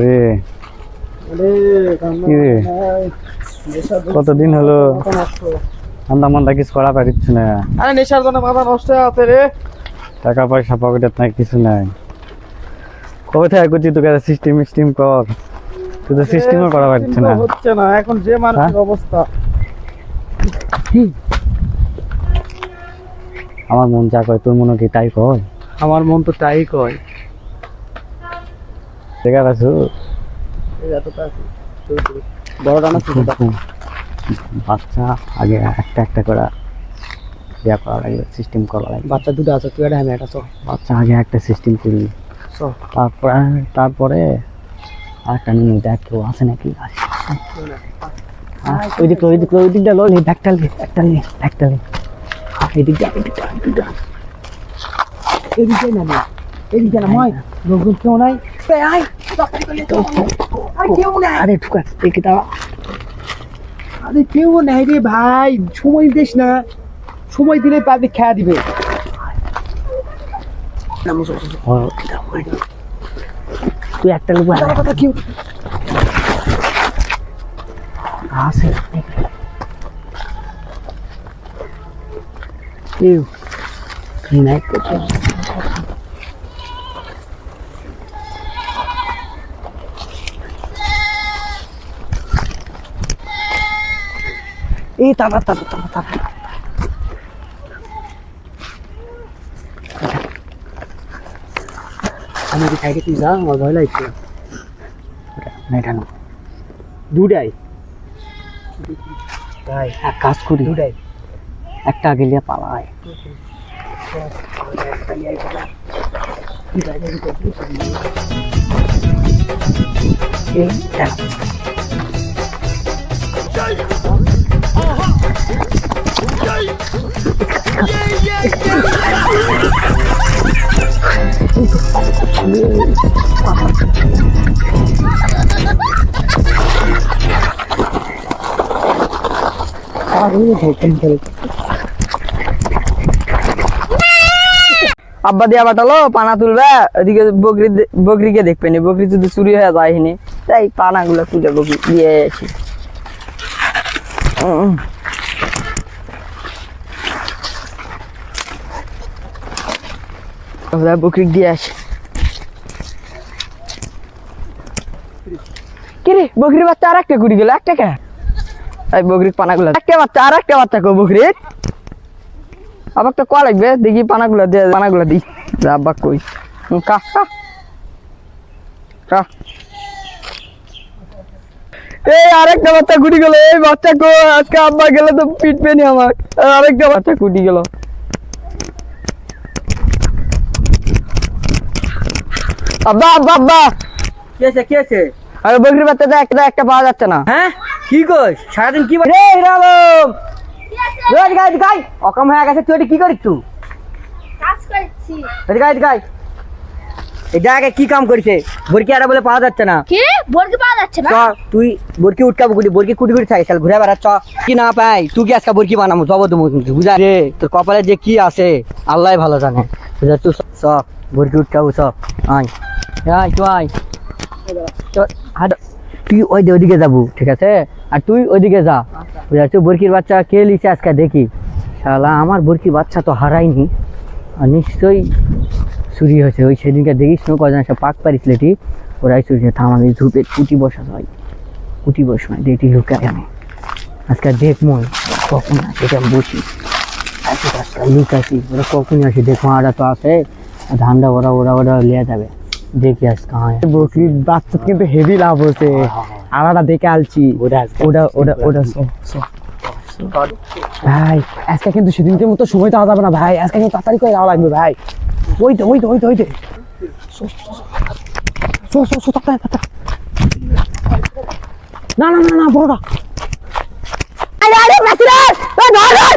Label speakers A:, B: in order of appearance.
A: রে কতদিন হলো? আন্দা মান্দা কিছু করা পারিস না।
B: আরে নেশার জন্য মাথা নষ্ট আছে রে।
A: টাকা পয়সা পকেটে নাই কিছু নাই। কোথায় করছি তোকে? সিস্টেম সিস্টেম কর। তুই তো সিস্টেমও করা পারিস না।
B: হচ্ছে না। এখন যে মানুষের
A: হ্যাঁ?
B: অবস্থা।
A: আমার মন যা কয় তোর মনে কি তাই কয়?
B: আমার মন তো তাই কয়।
A: ঠিক আছে?
B: বড়টা না ছোটটা
A: বাচ্চা আগে একটা একটা করে ইয়া করা লাগবে সিস্টেম করা লাগবে।
B: বাচ্চা দুটো আছে তুই একটা আমি একটা চল।
A: বাচ্চা আগে একটা সিস্টেম
B: চল।
A: তারপরে তারপরে আরেকটা নিয়ে দেখ কেউ আছে নাকি? ওই দিক ওই দিক ওই দিকটা লো নে ব্যাগটা নে ব্যাগটা নে ব্যাগটা নে এই দিকটা এই দিকটা এই দিকটা।
B: এদিকে না মই লোকজন কেউ নাই? এই আয়। আয় কেউ নাই
A: আরে ঠুকা দেখি তা
B: আরে কেউ নাই রে ভাই সময় দিস না। সময় দিলে পাবলিক খেয়া দিবে।
A: তুই একটা লোক
B: কথা কেউ
A: আছে।
B: কেউ
A: নাই। করতে
B: এই তাড়া তাড়া তাড়া তাড়া আমি কি সাইডে তুই যা আমার ভয় লাগছে
A: না এটা না
B: দুটাই
A: এক কাজ করি
B: দুটাই
A: একটা গেলিয়া পালায় এই
C: আব্বা দিয়া বাটালো পানা তুলবে ওদিকে বকরি বকরিকে দেখবে নি, বকরি যদি চুরি হয়ে যায়নি তাই পানা গুলো তুলে বকরি দিয়ে আসি। তাহলে বকরি দিয়ে আসি। কিরে, বকরির বাচ্চা আর একটা কুড়ি গেল একটা কে? এই বকরির পানাগুলো একটা বাচ্চা আর একটা বাচ্চা কো বকরির আবার তো কয়া লাগবে দেখি পানাগুলো দিয়ে পানাগুলো যা আব্বা কই। খা খা। খা। এই আরেকটা বাচ্চা কুটি গেল, এই বাচ্চা কো, আজকে আব্বা গেলে তো পিটবে নি আমার আর আরেকটা বাচ্চা কুটি গেল। আব্বা আব্বা আব্বা।
B: কি আছে কি আছে
C: আরে বকরির বাচ্চাটা একটা একটা পাওয়া যাচ্ছে না।
B: হ্যাঁ? কি সারাদিন কি
C: রে হিরালম রোজ গাই গাই অকম হয়ে গেছে তুই কি করিস তুই?
D: কাজ করছি।
C: গাই গাই
B: এটা আগে কি কাম করেছে। বরকি আরা বলে পাওয়া যাচ্ছে না।
D: কি? বর্গি পাওয়া যাচ্ছে না?
B: তুই বরকি বরকি কুটি কুটি থাকে শাল ঘুরে কি না পাই তুই কি আজকে বরকি বানাবো? জব তুমি বুঝা? রে তোর কপালে যে কি আছে আল্লাহ ভালো জানে। বুঝা তুই চ। বরকি উঠকাবো চ আয় আয় তুই আয় হাট। তুই ওই ওইদিকে যাব ঠিক আছে আর তুই ওইদিকে যা বুঝা তুই বরকির বাচ্চা কে লিছে আজকে দেখি শালা আমার বরকির বাচ্চা তো হারাইনি আর নিশ্চয়ই চুরি হয়েছে ওই সেদিনকে দেখিস না কজন একটা পাক পারিস লেটি ওরাই চুরি হয়েছে থাম আমি ঝুপে কুটি বসা হয় কুটি বস মানে দেটি লুকাই আমি আজকে দেখব কখন আসে এটা বসি আজকে আজকে লুকাইছি ওরা কখন আসে দেখো আরা তো আসে ধানটা ওরা ওরা ওরা লিয়ে যাবে। দেখি আজকে হয়।
C: বকরির বাচ্চা কিন্তু হেভি লাভ হচ্ছে আলাদা দেখে আলছি।
B: ওরা
C: ওটা ওটা ওটা ভাই আজকে কিন্তু সেদিনকে মতো সময় দেওয়া যাবে না ভাই। আজকে কিন্তু তাড়াতাড়ি করে যাওয়া লাগবে ভাই। ওই তো ওই তো ওই তো ওই তো। সো সো সো তাড়াতাড়ি তাড়াতাড়ি। না না না না বড়টা আরে আরে বাতিরা ধর ধর!